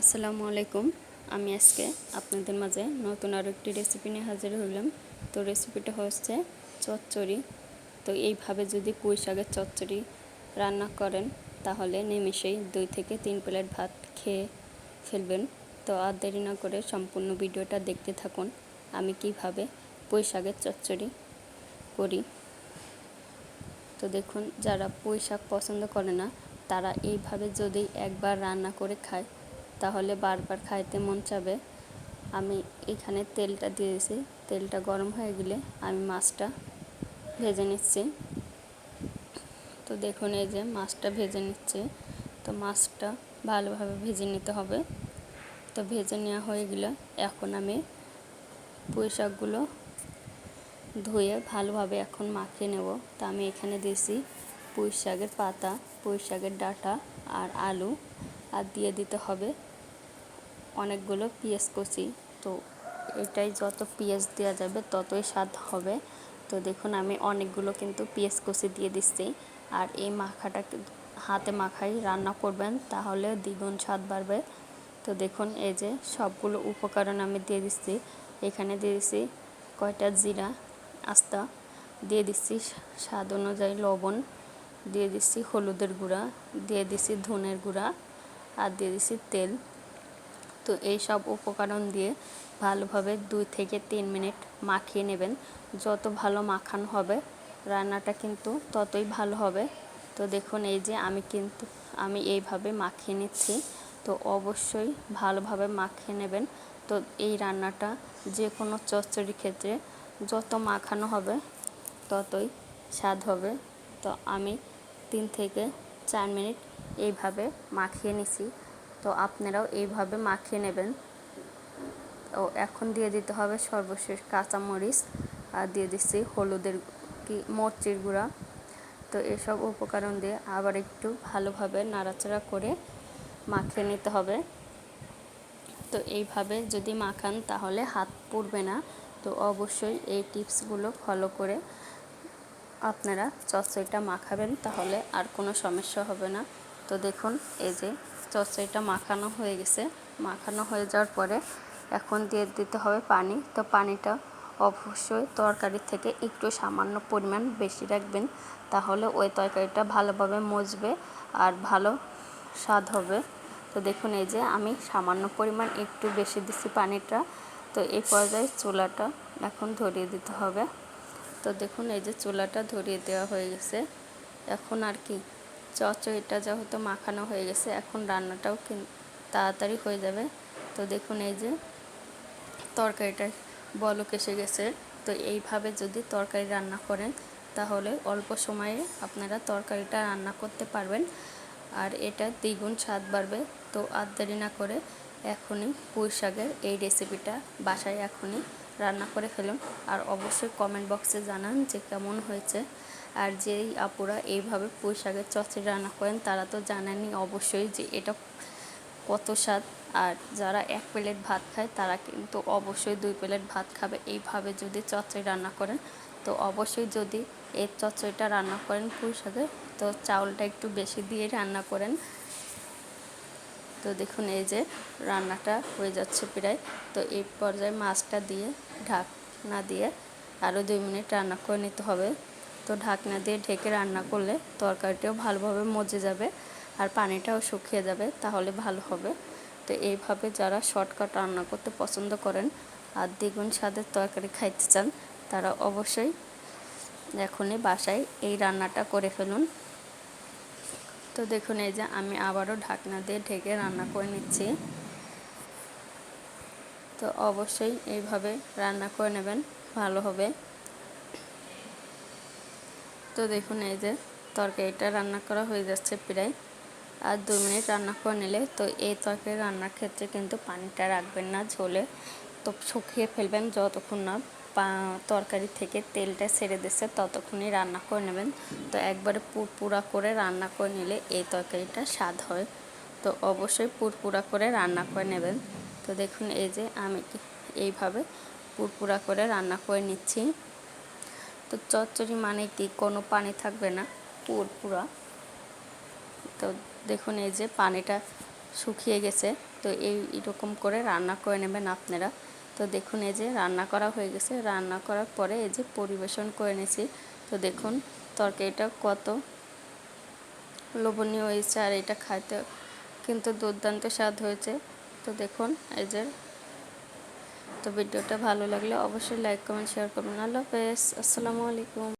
আসসালামু আলাইকুম। আমি আজকে আপনাদের মাঝে নতুন আরও একটি রেসিপি নিয়ে হাজির হইলাম। তো রেসিপিটা হচ্ছে চচ্চড়ি। তো এইভাবে যদি পুঁই শাকের চচ্চড়ি রান্না করেন, তাহলে নিমেষেই দুই থেকে তিন প্লেট ভাত খেয়ে ফেলবেন। তো আর দেরি না করে সম্পূর্ণ ভিডিওটা দেখতে থাকুন। আমি কীভাবে পুঁই শাকের চচ্চড়ি করি। তো দেখুন, যারা পুঁই শাক পছন্দ করে না, তারা এইভাবে যদি একবার রান্না করে খায় তাহলে বারবার খাইতে মন চাবে। আমি এখানে তেলটা দিয়েছি তেলটা গরম হয়ে গেলে আমি মাছটা ভেজে নিচ্ছি। তো দেখুন, এই যে মাছটা ভেজে নিচ্ছে। তো মাছটা ভালোভাবে ভেজে নিতে হবে। তো ভেজে নেওয়া হয়ে গেলে এখন আমি পুঁই শাকগুলো ধুয়ে ভালোভাবে এখন মাখিয়ে নেব। তা আমি এখানে দিয়েছি পুঁই শাকের পাতা পুঁই শাকের ডাটা আর আলু। আর দিয়ে দিতে হবে। অনেকগুলো পেঁয়াজ কচি তো এটাই যত পেঁয়াজ দেওয়া যাবে ততই স্বাদ হবে। তো দেখুন, আমি অনেকগুলো কিন্তু পেঁয়াজ কচি দিয়ে দিচ্ছি। আর এই মাখাটা হাতে মাখাই রান্না করবেন, তাহলে দ্বিগুণ স্বাদ বাড়বে। তো দেখুন, এই যে সবগুলো উপকরণ আমি দিয়ে দিচ্ছি। এখানে দিয়ে দিচ্ছি কয়টা জিরা, আস্তা। দিয়ে দিচ্ছি স্বাদ অনুযায়ী লবণ। দিয়ে দিচ্ছি হলুদের গুঁড়া। দিয়ে দিচ্ছি ধনের গুঁড়া। আর দিয়ে দিচ্ছি তেল। তো এই সব উপকরণ দিয়ে ভালোভাবে দুই থেকে তিন মিনিট মাখিয়ে নেবেন। যত ভালো মাখানো হবে, রান্নাটা কিন্তু ততই ভালো হবে। তো দেখুন, এই যে আমি কিন্তু, আমি এইভাবে মাখিয়ে নিচ্ছি। তো অবশ্যই ভালোভাবে মাখিয়ে নেবেন। তো এই রান্নাটা যে কোনো চচ্চড়ির ক্ষেত্রে যত মাখানো হবে, ততই স্বাদ হবে। তো আমি তিন থেকে চার মিনিট এইভাবে মাখিয়ে নিছি। তো আপনারাও এইভাবে মাখিয়ে নেবেন। ও এখন দিয়ে দিতে হবে সর্বশেষ কাঁচামরিচ আর দিয়ে দিচ্ছি হলুদের কি, মরচির গুঁড়া। তো এসব উপকরণ দিয়ে আবার একটু ভালোভাবে নাড়াচাড়া করে মাখিয়ে নিতে হবে। তো এইভাবে যদি মাখান তাহলে হাত পুড়বে না। তো অবশ্যই এই টিপসগুলো ফলো করে আপনারা চচ্চড়িটা মাখাবেন তাহলে আর কোনো সমস্যা হবে না। তো দেখুন, এই যে চচ্চড়িটা মাখানো হয়ে গেছে। মাখানো হয়ে যাওয়ার পরে এখন দিয়ে দিতে হবে পানি। তো পানিটা অবশ্যই তরকারি থেকে একটু সামান্য পরিমাণ বেশি রাখবেন, তাহলে ওই তরকারিটা ভালোভাবে মজবে আর ভালো স্বাদ হবে। তো দেখুন, এই যে আমি সামান্য পরিমাণ একটু বেশি দিচ্ছি পানিটা। তো এই পর্যায়ে চুলাটা এখন ধরিয়ে দিতে হবে। তো দেখুন, এই যে চুলাটা ধরিয়ে দেওয়া হয়ে গেছে। এখন আর কি চচ্চড়িটা যেহেতু মাখানো হয়ে গেছে, এখন রান্নাটাও তাড়াতাড়ি হয়ে যাবে। তো দেখুন এই যে তরকারিটা বলক এসে গেছে। তো এইভাবে যদি তরকারি রান্না করেন, তাহলে অল্প সময়ে আপনারা তরকারিটা রান্না করতে পারবেন। আর এটা দ্বিগুণ স্বাদ বাড়বে। তো আর দেরি না করে এখনই পুঁই শাকের এই রেসিপিটা বাসায় এখনই রান্না করে ফেলুন। আর অবশ্যই কমেন্ট বক্সে জানান যে কেমন হয়েছে। আর যেই আপুরা এইভাবে পুঁই শাকের রান্না করেন, তারা তো জানেনই অবশ্যই যে এটা কত স্বাদ। আর যারা এক প্লেট ভাত খায়, তারা কিন্তু অবশ্যই দুই প্লেট ভাত খাবে। এইভাবে যদি চচড়ি রান্না করেন, তো অবশ্যই যদি এই চচ্চড়িটা রান্না করেন পুঁই শাকের তো চাউলটা একটু বেশি দিয়ে রান্না করেন। তো দেখুন, এই যে রান্নাটা হয়ে যাচ্ছে প্রায়। তো এই পর্যায়ে মাছটা দিয়ে, ঢাকনা দিয়ে আরও দুই মিনিট রান্না করে নিতে হবে। তো ঢাকনা দিয়ে ঢেকে রান্না করলে তরকারিটাও ভালোভাবে মজে যাবে আর পানিটাও শুকিয়ে যাবে, তাহলে ভালো হবে। তো এইভাবে যারা শর্টকাট রান্না করতে পছন্দ করেন আর দ্বিগুণ স্বাদের তরকারি খাইতে চান, তারা অবশ্যই এখনই বাসায় এই রান্নাটা করে ফেলুন। তো দেখুন, এই যে আমি আবারও ঢাকনা দিয়ে ঢেকে রান্না করে নিচ্ছি। তো অবশ্যই এইভাবে রান্না করে নেবেন, ভালো হবে। তো দেখুন, এই যে তরকারিটা রান্না করা হয়ে যাচ্ছে প্রায়। আর দু মিনিট রান্না করে নিলে তো এই তরকারি রান্নার ক্ষেত্রে কিন্তু পানিটা রাখবেন না ঝোলে। তো শুকিয়ে ফেলবেন যতক্ষণ না তরকারি থেকে তেলটা ছেড়ে দিচ্ছে ততক্ষণই রান্না করে নেবেন। তো একবারে পুরপুরা করে রান্না করে নিলে এই তরকারিটা স্বাদ হয়। তো অবশ্যই পুরপুরা করে রান্না করে নেবেন। তো দেখুন, এই যে আমি এইভাবে পুরপুরা করে রান্না করে নিচ্ছি। তো চচ্চড়ি মানে কি? কোনো পানি থাকবে না পুরপুরা তো দেখুন এই যে পানিটা শুকিয়ে গেছে, তো এই, এরকম করে রান্না করে নেবেন আপনারা। তো দেখুন এই যে রান্না করা হয়ে গেছে, রান্না করার পরে এই যে পরিবেশন করে নিয়েছি। তো দেখুন তরকারিটা কত লোভনীয় হয়েছে, আর এটা খাইতে কিন্তু দুর্দান্ত স্বাদ হয়েছে। তো দেখুন এই যে তো ভিডিওটা ভালো লাগলে অবশ্যই লাইক কমেন্ট শেয়ার করুন আল্লাহ হাফেজ। আসসালামু আলাইকুম।